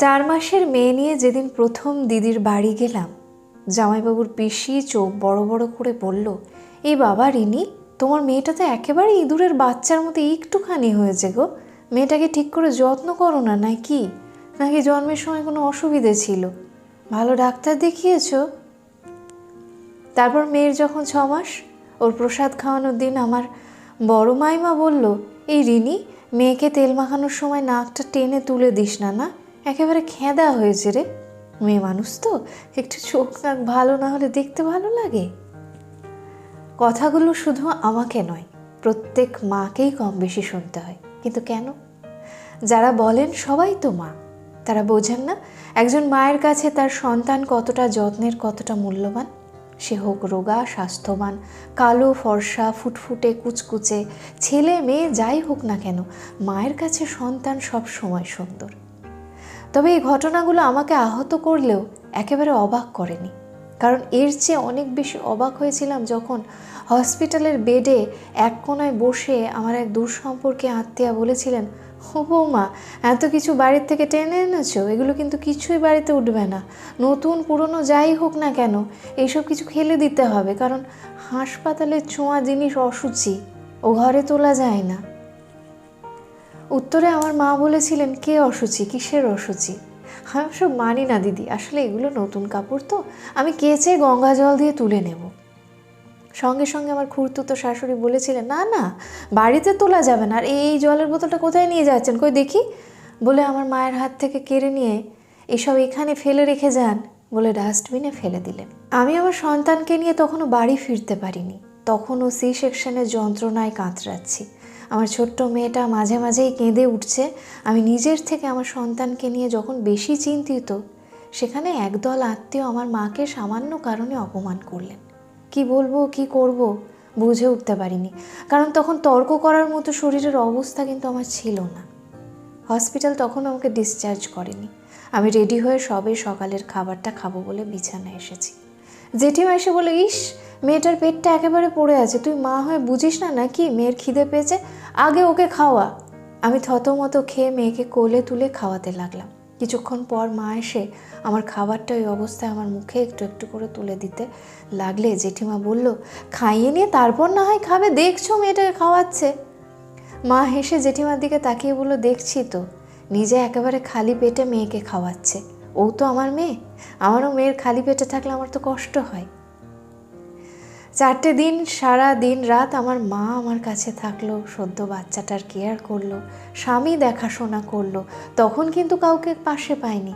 চার মাসের মেয়ে নিয়ে যেদিন প্রথম দিদির বাড়ি গেলাম, জামাইবাবুর পিসি চোখ বড় বড় করে বলল, এই বাবা রিনি, তোমার মেয়েটা তো একেবারে ইঁদুরের বাচ্চার মতো একটুখানি হয়েছে গো। মেয়েটাকে ঠিক করে যত্ন করো না নাকি নাকি জন্মের সময় কোনো অসুবিধে ছিল? ভালো ডাক্তার দেখিয়েছো? তারপর মেয়ের যখন ছ মাস, ওর প্রসাদ খাওয়ানোর দিন আমার বড় মাইমা বলল, এই রিনি, মেয়েকে তেল মাখানোর সময় নাকটা টেনে তুলে দিস না না? একেবারে খেঁদা হয়েছে রে। মেয়ে মানুষ তো, একটু চোখ নাক ভালো না হলে দেখতে ভালো লাগে। কথাগুলো শুধু আমাকে নয়, প্রত্যেক মাকেই কম বেশি শুনতে হয়। কিন্তু কেন? যারা বলেন সবাই তো মা। তারা বোঝেন না, একজন মায়ের কাছে তার সন্তান কতটা যত্নের, কতটা মূল্যবান। সে হোক রোগা, স্বাস্থ্যবান, কালো ফর্সা, ফুটফুটে, কুচকুচে, ছেলে, মেয়ে, যাই হোক না কেন, মায়ের কাছে সন্তান সব সময় সুন্দর। তবে এই ঘটনাগুলো আমাকে আহত করলেও একেবারে অবাক করেনি। কারণ এর চেয়ে অনেক বেশি অবাক হয়েছিলাম যখন হসপিটালের বেডে এক কোনায় বসে আমার এক দূর সম্পর্কে আত্মীয়া বলেছিলেন, ও বৌমা, এত কিছু বাড়ির থেকে টেনে এনেছো? এগুলো কিন্তু কিছুই বাড়িতে উঠবে না। নতুন, পুরনো যাই হোক না কেন, এইসব কিছু খেলে দিতে হবে। কারণ হাসপাতালের ছোঁয়া জিনিস অসুচি। ও ঘরে তোলা যায় না। উত্তরে আমার মা বলেছিলেন, কে অসুচি? কিসের অসুচি? আমি সব মানি না, দিদি। আসলে এগুলো নতুন কাপড় তো। আমি কেচে গঙ্গা জল দিয়ে তুলে নেব? সঙ্গে সঙ্গে আমার খুঁড়তুতো শাশুড়ি বলেছিলেন, না না, বাড়িতে তোলা যাবে না। আর এই জলের বোতলটা কোথায় নিয়ে যাচ্ছেন? কই দেখি। বলে আমার মায়ের হাত থেকে কেড়ে নিয়ে, এসব এখানে ফেলে রেখে যান, বলে ডাস্টবিনে ফেলে দিলেন। আমি আমার সন্তানকে নিয়ে তখনও বাড়ি ফিরতে পারিনি। তখনও সি সেকশনের যন্ত্রণায় কাতরাচ্ছি। আমার ছোট্ট মেয়েটা মাঝে মাঝেই কেঁদে উঠছে। আমি নিজের থেকে আমার সন্তানকে নিয়ে যখন বেশি চিন্তিত, সেখানে একদল আত্মীয় আমার মাকে সামান্য কারণে অপমান করলেন। কি বলব, কি করব, বুঝে উঠতে পারিনি। কারণ তখন তর্ক করার মতো শরীরের অবস্থা কিন্তু আমার ছিল না। হসপিটাল তখন আমাকে ডিসচার্জ করেনি। আমি রেডি হয়ে সবে সকালের খাবারটা খাব বলে বিছানায় এসেছি। জেঠিমা এসে বলে, ইস, মেয়েটার পেটটা একেবারে পড়ে আছে। তুই মা হয়ে বুঝিস না নাকি? মেয়ের খিদে পেয়েছে। আগে ওকে খাওয়া। আমি থতমতো খেয়ে মেয়েকে কোলে তুলে খাওয়াতে লাগলাম। কিছুক্ষণ পর মা এসে আমার খাবারটা ওই অবস্থায় আমার মুখে একটু একটু করে তুলে দিতে লাগলে জেঠিমা বলল, খাইয়ে নিয়ে তারপর না হয় খাবে, দেখছ মেয়েটাকে খাওয়াচ্ছে। মা হেসে জেঠিমার দিকে তাকিয়ে বলল, দেখছি তো, নিজে একেবারে খালি পেটে মেয়েকে খাওয়াচ্ছে। ও তো আমার মেয়ে, আমারও মেয়ের খালি পেটে থাকলে আমার তো কষ্ট হয়। চারটে দিন, সারা দিন রাত আমার মা আমার কাছে থাকল, সদ্য বাচ্চাটার কেয়ার করল, স্বামী দেখাশোনা করল, তখন কিন্তু কাউকে পাশে পায়নি।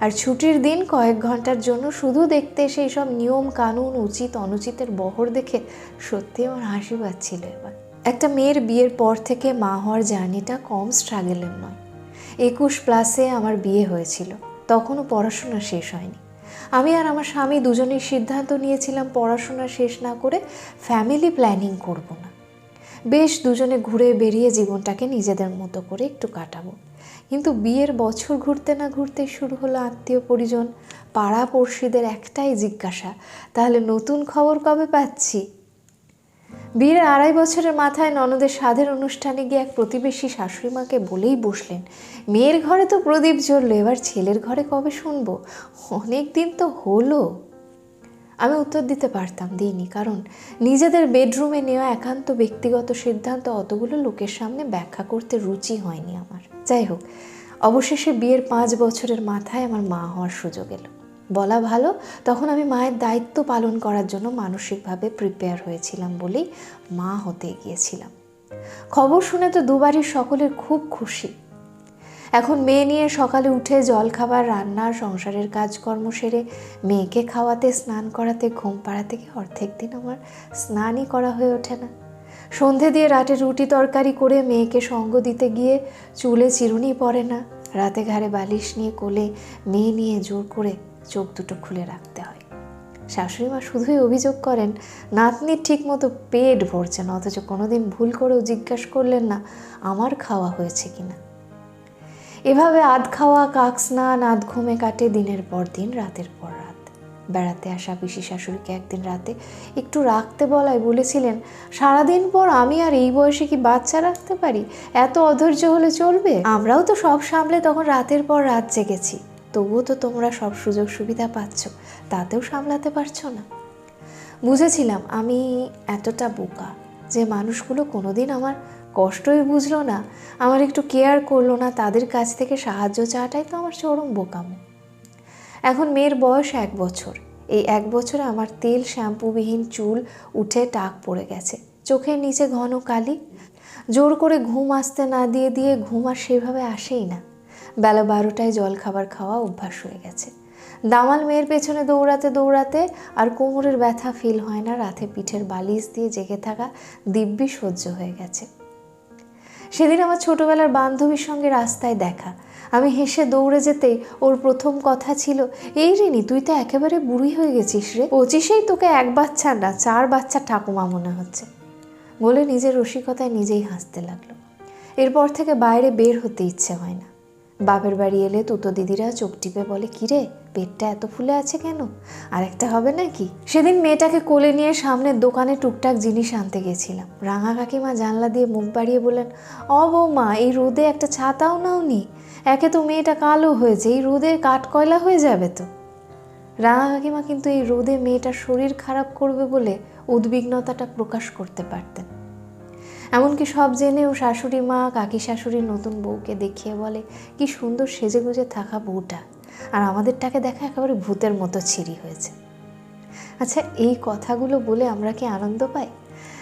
আর ছুটির দিন কয়েক ঘণ্টার জন্য শুধু দেখতে সেই সব নিয়ম, কানুন, উচিত, অনুচিতের বহর দেখে সত্যি আমার হাসি পাচ্ছিল এবার। একটা মেয়ের বিয়ের পর থেকে মা হওয়ার জার্নিটা কম স্ট্রাগেলের নয়। একুশ প্লাসে আমার বিয়ে হয়েছিল। তখনও পড়াশোনা শেষ হয়নি। আমি আর আমার স্বামী দুজনেই সিদ্ধান্ত নিয়েছিলাম পড়াশোনা শেষ না করে ফ্যামিলি প্ল্যানিং করব না। বেশ দুজনে ঘুরে বেরিয়ে জীবনটাকে নিজেদের মতো করে একটু কাটাবো। কিন্তু বিয়ের বছর ঘুরতে না ঘুরতে শুরু হলো আত্মীয় পরিজন পাড়া পড়শিদের একটাই জিজ্ঞাসা, তাহলে নতুন খবর কবে পাচ্ছি? বিয়ের আড়াই বছরের মাথায় ননদের সাধের অনুষ্ঠানে গিয়ে এক প্রতিবেশী শাশুড়ি মাকে বলেই বসলেন। মেয়ের ঘরে তো প্রদীপ জ্বললো, এবার ছেলের ঘরে কবে শুনব? অনেক দিন তো হলো। আমি উত্তর দিতে পারতাম দিইনি, কারণ নিজেদের বেডরুমে নেওয়া একান্ত ব্যক্তিগত সিদ্ধান্ত অতগুলো লোকের সামনে ব্যাখ্যা করতে রুচি হয়নি আমার। যাই হোক, অবশেষে বিয়ের পাঁচ বছরের মাথায় আমার মা হওয়ার সুযোগ এলো। বলা ভালো, তখন আমি মায়ের দায়িত্ব পালন করার জন্য মানসিকভাবে প্রিপেয়ার হয়েছিলাম বলেই মা হতে গিয়েছিলাম। খবর শুনে তো দুবারই সকলের খুব খুশি। এখন মেয়ে নিয়ে সকালে উঠে জলখাবার, রান্না, সংসারের কাজকর্ম সেরে মেয়েকে খাওয়াতে, স্নান করাতে, ঘুম পাড়াতে গিয়ে অর্ধেক দিন আমার স্নানই করা হয়ে ওঠে না। সন্ধে দিয়ে রাতে রুটি তরকারি করে মেয়েকে সঙ্গ দিতে গিয়ে চুলে চিরুনি পড়ে না। রাতে ঘাড়ে বালিশ নিয়ে কোলে মেয়ে নিয়ে জোর করে চোখ দুটো খুলে রাখতে হয়। শাশুড়ি মা শুধুই অভিযোগ করেন নাতনির ঠিক মতো পেট ভরছে না, অথচ কোনোদিন ভুল করেও জিজ্ঞাসা করলেন না, আমার খাওয়া হয়েছে কিনা। এভাবে আধ খাওয়া, কাক স্নান, আধ ঘুমে কাটে দিনের পর দিন, রাতের পর রাত। বেড়াতে আসা পিসি শাশুড়িকে একদিন রাতে একটু রাখতে বলায় বলেছিলেন, সারাদিন পর আমি আর এই বয়সে কি বাচ্চা রাখতে পারি? এত অধৈর্য হলে চলবে? আমরাও তো সব সামলে তখন রাতের পর রাত জেগেছি। তবুও তো তোমরা সব সুযোগ সুবিধা পাচ্ছ, তাতেও সামলাতে পারছ না। বুঝেছিলাম আমি এতটা বোকা যে মানুষগুলো কোনোদিন আমার কষ্টই বুঝলো না, আমার একটু কেয়ার করল না, তাদের কাছ থেকে সাহায্য চাওয়াটাই তো আমার চরম বোকামো। এখন মেয়ের বয়স এক বছর, এই এক বছরে আমার তেল, শ্যাম্পুবিহীন চুল উঠে টাক পড়ে গেছে, চোখের নিচে ঘন কালি, জোর করে ঘুম আসতে না দিয়ে দিয়ে ঘুম আর সেভাবে আসেই না। বেলা বারোটায় জল খাবার খাওয়া অভ্যাস হয়ে গেছে। দামাল মেয়ের পেছনে দৌড়াতে দৌড়াতে আর কোমরের ব্যথা ফিল হয় না, রাতে পিঠের বালিশ দিয়ে জেগে থাকা দিব্যি সহ্য হয়ে গেছে। সেদিন আমার ছোটবেলার বান্ধবীর সঙ্গে রাস্তায় দেখা। আমি হেসে দৌড়ে যেতেই ওর প্রথম কথা ছিল, এই রিনি, তুই তো একেবারে বুড়ি হয়ে গেছিস রে। পঁচিশেই তোকে এক বাচ্চা না, চার বাচ্চা ঠাকুমা মনে হচ্ছে। বলে নিজের রসিকতায় নিজেই হাসতে লাগল। এরপর থেকে বাইরে বের হতে ইচ্ছে হয় না। বাপের বাড়ি এলে তুতো দিদিরা চোখ টিপে বলে, কিরে, পেটটা এত ফুলে আছে কেন? আর একটা হবে নাকি? সেদিন মেয়েটাকে কোলে নিয়ে সামনের দোকানে টুকটাক জিনিস আনতে গেছিলাম। রাঙা কাকিমা জানলা দিয়ে মুখ বাড়িয়ে বললেন অ বৌমা, এই রোদে একটা ছাতাও নাওনি। একে তো মেয়েটা কালো হয়েছে, এই রোদে কাঠকয়লা হয়ে যাবে তো? রাঙা কাকিমা কিন্তু এই রোদে মেয়েটার শরীর খারাপ করবে বলে উদ্বিগ্নতাটা প্রকাশ করতে পারতেন। এমনকি সব জেনেও শাশুড়ি মা কাকি শাশুড়ির নতুন বউকে দেখিয়ে বলে, কি সুন্দর সেজে গুজে থাকা বউটা। আর আমাদেরটাকে দেখা একেবারে ভূতের মতো ছিঁড়ি হয়েছে। আচ্ছা এই কথাগুলো বলে আমরা কি আনন্দ পাই?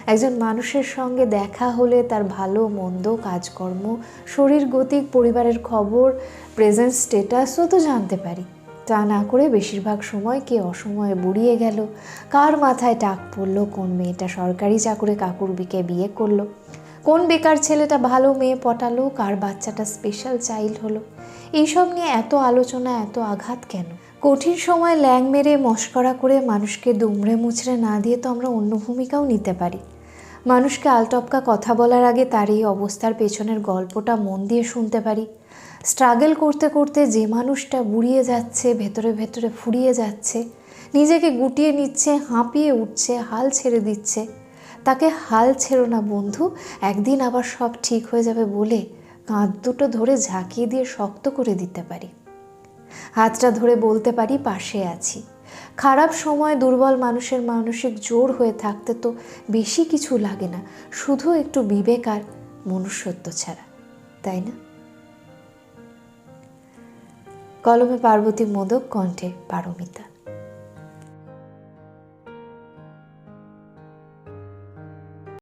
একজন মানুষের সঙ্গে দেখা হলে তার ভালো, মন্দ, কাজকর্ম, শরীর, গতিক, পরিবারের খবর প্রেজেন্ট স্টেটাসও তো জানতে পারি। তা না করে বেশিরভাগ সময় কে অসময়ে বুড়িয়ে গেল? কার মাথায় টাক পড়ল? কোন মেয়েটা সরকারি চাকুরে কাকুর বিকে বিয়ে করল? কোন বেকার ছেলেটা ভালো মেয়ে পটালো? কার বাচ্চাটা স্পেশাল চাইল্ড হলো? এইসব নিয়ে এত আলোচনা, এত আঘাত কেন? কঠিন সময় ল্যাং মেরে মস্করা করে মানুষকে দুমড়ে মুচড়ে না দিয়ে তো আমরা অন্য ভূমিকাও নিতে পারি। মানুষকে আলটপকা কথা বলার আগে তার এই অবস্থার পেছনের গল্পটা মন দিয়ে শুনতে পারি। স্ট্রাগল করতে করতে যে মানুষটা বুড়িয়ে যাচ্ছে, ভেতরে ভেতরে ফুরিয়ে যাচ্ছে, নিজেকে গুটিয়ে নিচ্ছে, হাঁপিয়ে উঠছে, হাল ছেড়ে দিচ্ছে, তাকে হাল ছেড়ো না বন্ধু, একদিন আবার সব ঠিক হয়ে যাবে বলে কাঁধ দুটো ধরে ঝাঁকিয়ে দিয়ে শক্ত করে দিতে পারি। হাতটা ধরে বলতে পারি, পাশে আছি। খারাপ সময় দুর্বল মানুষের মানসিক জোর হয়ে থাকতে তো বেশি কিছু লাগে না, শুধু একটু বিবেক আর মনুষ্যত্ব ছাড়া, তাই না? কলমে পার্বতী মোদক কণ্ঠে পারমিতা।